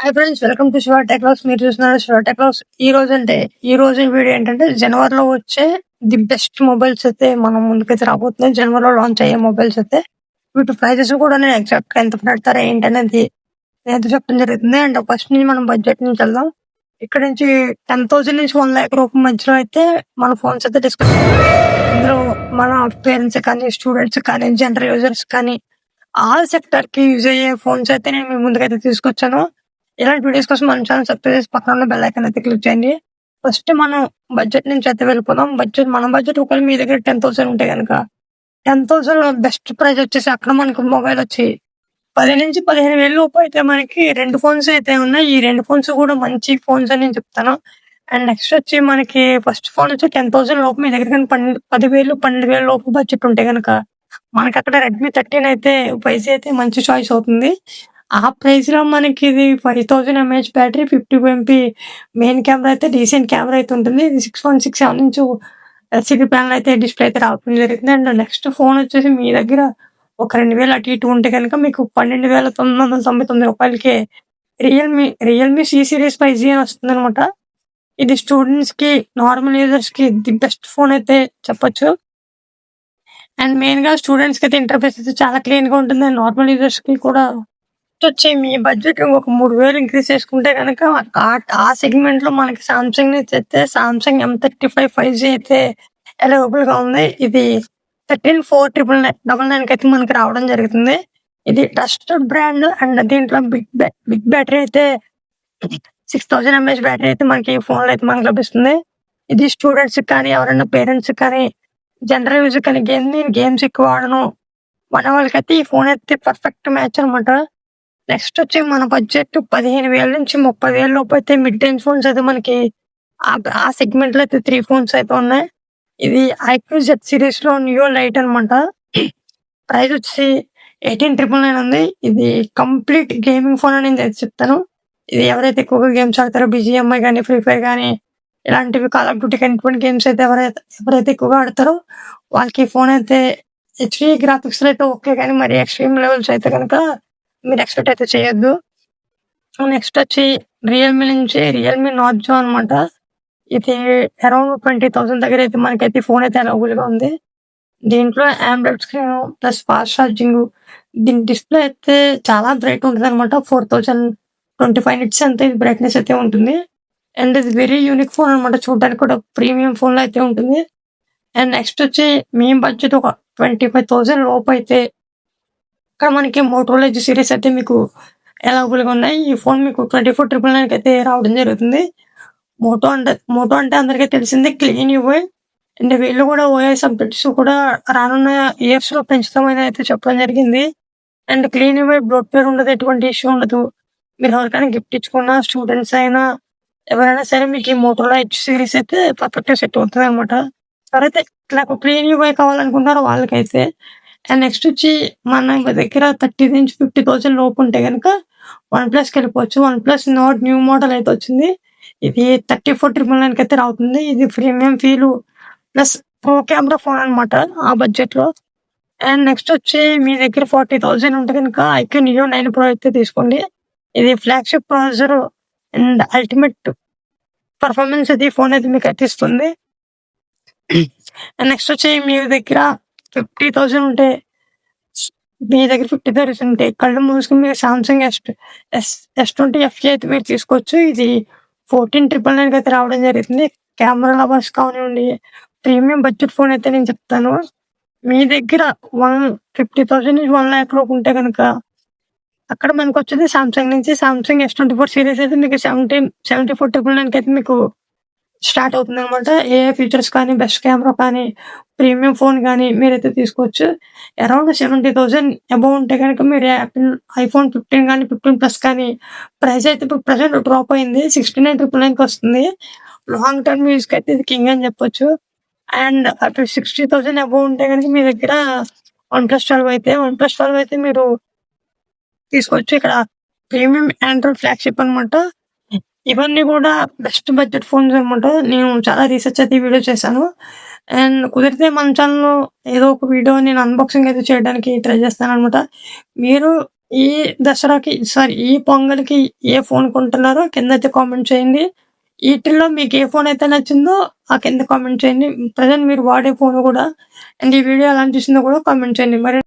Hi friends welcome to Shiva టెక్లాస్ మీరు చూస్తున్నారు శివ టెక్లాస్ ఈ రోజు అంటే ఈ రోజు వీడియో ఏంటంటే జనవరిలో వచ్చే ది బెస్ట్ మొబైల్స్ అయితే మనం ముందుకైతే రాబోతున్నాయి. జనవరిలో లాంచ్ అయ్యే మొబైల్స్ అయితే వీటి ప్రైజెస్ కూడా నేను ఎగ్జాక్ట్ ఎంత పెడతారా ఏంటనేది నేను చెప్పడం జరుగుతుంది. అండ్ ఫస్ట్ నుంచి మనం బడ్జెట్ నుంచి వెళ్దాం. ఇక్కడ నుంచి టెన్ థౌసండ్ నుంచి వన్ ల్యాక్ రూపాయల మధ్యలో అయితే మన ఫోన్స్ అయితే డిస్కస్ ఇందులో మన పేరెంట్స్ కానీ స్టూడెంట్స్ కానీ జనరల్ యూజర్స్ కానీ ఆల్ సెక్టర్కి యూజ్ అయ్యే ఫోన్స్ అయితే నేను మీ ముందుకైతే తీసుకొచ్చాను. ఇలాంటి వీడియోస్ కోసం మన ఛానల్ సబ్స్క్రైబ్ చేసి పక్కన ఉన్న బెల్ ఐకాన్ అయితే క్లిక్ చేయండి. ఫస్ట్ మనం బడ్జెట్ నుంచి అయితే వెళ్ళిపోదాం. బడ్జెట్ మన బడ్జెట్ ఒకవేళ మీ దగ్గర టెన్ థౌసండ్ ఉంటే కనుక టెన్ థౌసండ్ బెస్ట్ ప్రైస్ వచ్చేసి అక్కడ మనకి మొబైల్ వచ్చి పది నుంచి పదిహేను వేల లోపు అయితే మనకి రెండు ఫోన్స్ అయితే ఉన్నాయి. ఈ రెండు ఫోన్స్ కూడా మంచి ఫోన్స్ అని నేను చెప్తాను. అండ్ నెక్స్ట్ వచ్చి మనకి ఫస్ట్ ఫోన్ వచ్చి టెన్ థౌసండ్ లోపు మీ దగ్గర కానీ పన్నెండు పదివేలు పన్నెండు వేల లోపు బడ్జెట్ ఉంటే కనుక మనకి అక్కడ రెడ్మీ థర్టీన్ అయితే ప్రైస్ అయితే మంచి చాయిస్ అవుతుంది. ఆ ప్రైస్లో మనకి ఇది five thousand MH battery fifty MP main camera అయితే డీసెంట్ కెమెరా అయితే ఉంటుంది. ఇది six one six seven inch LCD panel అయితే డిస్ప్లే అయితే రావడం జరుగుతుంది. అండ్ నెక్స్ట్ ఫోన్ వచ్చేసి మీ దగ్గర ఒక రెండు వేలు అటు ఇటు ఉంటే కనుక మీకు పన్నెండు వేల తొమ్మిది వందల తొంభై తొమ్మిది రూపాయలకి Realme Realme C series five G అని వస్తుంది అనమాట ఇది స్టూడెంట్స్కి నార్మల్ యూజర్స్కి ది బెస్ట్ ఫోన్ అయితే చెప్పొచ్చు. అండ్ మెయిన్గా స్టూడెంట్స్కి అయితే ఇంటర్ఫేస్ అయితే చాలా క్లీన్గా ఉంటుంది. అండ్ నార్మల్ యూజర్స్కి కూడా వచ్చి మీ బడ్జెట్ ఒక మూడు వేలు ఇంక్రీస్ చేసుకుంటే కనుక ఆ- సెగ్మెంట్లో మనకి సామ్సంగ్ నుంచి అయితే Samsung M thirty five five G అయితే అవైలబుల్గా ఉంది. ఇది thirteen four triple nine double nine అయితే మనకి రావడం జరుగుతుంది. ఇది ట్రస్టెడ్ బ్రాండ్ అండ్ దీంట్లో బిగ్ బిగ్ బ్యాటరీ అయితే సిక్స్ థౌసండ్ ఎంహెచ్ బ్యాటరీ అయితే మనకి ఫోన్లో అయితే మనకు లభిస్తుంది. ఇది స్టూడెంట్స్ కానీ ఎవరైనా పేరెంట్స్ కానీ జనరల్ యూజ్ కానీ గేమ్ నేను గేమ్స్ ఎక్కువ ఆడను మన వాళ్ళకైతే ఈ ఫోన్ అయితే పర్ఫెక్ట్ మ్యాచ్ అన్నమాట. నెక్స్ట్ వచ్చి మన బడ్జెట్ పదిహేను వేల నుంచి ముప్పై వేల లోపు అయితే మిడ్ రేంజ్ ఫోన్స్ అయితే మనకి ఆ- సెగ్మెంట్లో అయితే త్రీ ఫోన్స్ అయితే ఉన్నాయి. ఇది ఐక్యూ జెడ్ సిరీస్లో న్యూ లైట్ అన్నమాట. ప్రైస్ వచ్చి ఎయిటీన్ ట్రిపుల్ నైన్ ఉంది. ఇది కంప్లీట్ గేమింగ్ ఫోన్ అని నేను చెప్తాను. ఇది ఎవరైతే ఎక్కువగా గేమ్స్ ఆడతారో బిజిఎంఐ కానీ ఫ్రీ ఫైర్ కానీ ఇలాంటివి కాల్ ఆఫ్ డ్యూటీ కానీ ఇటువంటి గేమ్స్ అయితే ఎవరైతే ఎవరైతే ఎక్కువగా ఆడతారో వాళ్ళకి ఫోన్ అయితే హెచ్డి గ్రాఫిక్స్ అయితే ఓకే కానీ మరి ఎక్స్ట్రీమ్ లెవెల్స్ అయితే కనుక మీరు ఎక్స్పెక్ట్ అయితే చేయొద్దు. నెక్స్ట్ వచ్చి రియల్మీ నుంచి రియల్మీ నాట్ జో అనమాట ఇది అరౌండ్ ట్వంటీ థౌసండ్ దగ్గర అయితే మనకైతే ఫోన్ అయితే అవైలబుల్గా ఉంది. దీంట్లో Android screen plus fast charging దీని డిస్ప్లే అయితే చాలా బ్రైట్ ఉంటుంది అనమాట four thousand twenty five nits అంతే బ్రైట్నెస్ అయితే ఉంటుంది. అండ్ ఇది వెరీ యూనిక్ ఫోన్ అనమాట చూడడానికి కూడా ప్రీమియం ఫోన్లో అయితే ఉంటుంది. అండ్ నెక్స్ట్ వచ్చి మీ బడ్జెట్ ఒక ట్వంటీ ఫైవ్ థౌసండ్ లోపు అయితే ఇక్కడ మనకి మోటోలో సిరీస్ అయితే మీకు అవైలబుల్గా ఉన్నాయి. ఈ ఫోన్ మీకు ట్వంటీ ఫోర్ ట్రిపుల్ నైన్కి అయితే రావడం జరుగుతుంది. మోటో అంటే మోటో అంటే అందరికీ తెలిసిందే క్లీన్ ఇవ్వే. అండ్ వీళ్ళు కూడా ఓఎస్ అప్డేట్స్ కూడా రానున్న ఇయర్స్లో పెంచుతామని అయితే చెప్పడం జరిగింది. అండ్ క్లీన్ ఇవ్వే బ్లడ్ పేర్ ఉండదు ఎటువంటి ఇష్యూ ఉండదు. మీరు ఎవరికైనా గిఫ్ట్ ఇచ్చుకున్న స్టూడెంట్స్ అయినా ఎవరైనా సరే మీకు ఈ మోటోలో హెచ్ సిరీస్ అయితే పర్ఫెక్ట్ సెట్ అవుతుంది అనమాట ఎవరైతే నాకు క్లీన్ యూఐ కావాలనుకున్నారో వాళ్ళకైతే. అండ్ నెక్స్ట్ వచ్చి మన దగ్గర థర్టీ నుంచి ఫిఫ్టీ థౌసండ్ లోపు ఉంటే కనుక వన్ ప్లస్కి వెళ్ళిపోవచ్చు. One plus note new model అయితే వచ్చింది. ఇది థర్టీ ఫోర్ ట్రిపుల్ నైన్కి అయితే రావుతుంది. ఇది premium feel plus camera phone అన్నమాట ఆ బడ్జెట్లో. అండ్ నెక్స్ట్ వచ్చి మీ దగ్గర ఫార్టీ థౌసండ్ ఉంటే కనుక ఐక్యూ న్యూ నైన్ ప్రో అయితే తీసుకోండి. ఇది flagship processor and ultimate performance అది ఫోన్ అయితే మీకు అయితే ఇస్తుంది. అండ్ నెక్స్ట్ వచ్చి మీ దగ్గర ఫిఫ్టీ థౌసండ్ ఉంటే మీ దగ్గర ఫిఫ్టీ థౌసండ్ ఉంటే కళ్ళు మూసుకుని మీరు Samsung S S S twenty F అయితే మీరు తీసుకోవచ్చు. ఇది ఫోర్టీన్ ట్రిపుల్ నైన్ అయితే రావడం జరుగుతుంది. కెమెరా లవర్స్ కానివ్వండి ప్రీమియం బడ్జెట్ ఫోన్ అయితే నేను చెప్తాను. మీ దగ్గర వన్ ఫిఫ్టీ థౌసండ్ నుంచి వన్ ల్యాక్ లోపు ఉంటే కనుక అక్కడ మనకు వచ్చేది సామ్సంగ్ నుంచి. Samsung S twenty four series అయితే మీకు సెవెంటీన్ సెవెంటీ ఫోర్ ట్రిపుల్ నైన్కి అయితే మీకు స్టార్ట్ అవుతుంది అనమాట ఏ ఫీచర్స్ కానీ బెస్ట్ కెమెరా కానీ ప్రీమియం ఫోన్ కానీ మీరైతే తీసుకోవచ్చు. అరౌండ్ సెవెంటీ థౌసండ్ అబౌవ్ ఉంటే కనుక మీరు యాపిల్ ఐఫోన్ ఫిఫ్టీన్ కానీ ఫిఫ్టీన్ ప్లస్ కానీ ప్రైస్ అయితే ఇప్పుడు ప్రజెంట్ డ్రాప్ అయింది. సిక్స్టీ నైన్ ట్రిపుల్ నైన్కి వస్తుంది. లాంగ్ టర్మ్ యూస్కి అయితే ఇది కింగ్ అని చెప్పొచ్చు. అండ్ అటు సిక్స్టీ థౌసండ్ అబౌవ్ ఉంటే కనుక మీ దగ్గర వన్ ప్లస్ ట్వెల్వ్ అయితే వన్ ప్లస్ ట్వెల్వ్ అయితే మీరు తీసుకోవచ్చు. ఇక్కడ ప్రీమియం ఆండ్రాయిడ్ ఫ్లాగ్షిప్ అన్నమాట. ఇవన్నీ కూడా బెస్ట్ బడ్జెట్ ఫోన్స్ అన్నమాట నేను చాలా రీసెర్చ్ అయితే వీడియో చేశాను అండ్ కుదిరితే మన ఛానల్లో ఏదో ఒక వీడియో నేను అన్బాక్సింగ్ అయితే చేయడానికి ట్రై చేస్తాను అనమాట మీరు ఈ దసరాకి సారీ ఈ పొంగల్‌కి ఏ ఫోన్ కొంటున్నారో కింద అయితే కామెంట్ చేయండి. వీటిల్లో మీకు ఏ ఫోన్ అయితే నచ్చిందో ఆ కింద కామెంట్ చేయండి. ప్రజెంట్ మీరు వాడే ఫోన్ కూడా అండ్ ఈ వీడియో ఎలా అనిపిస్తుందో కూడా కామెంట్ చేయండి. మరి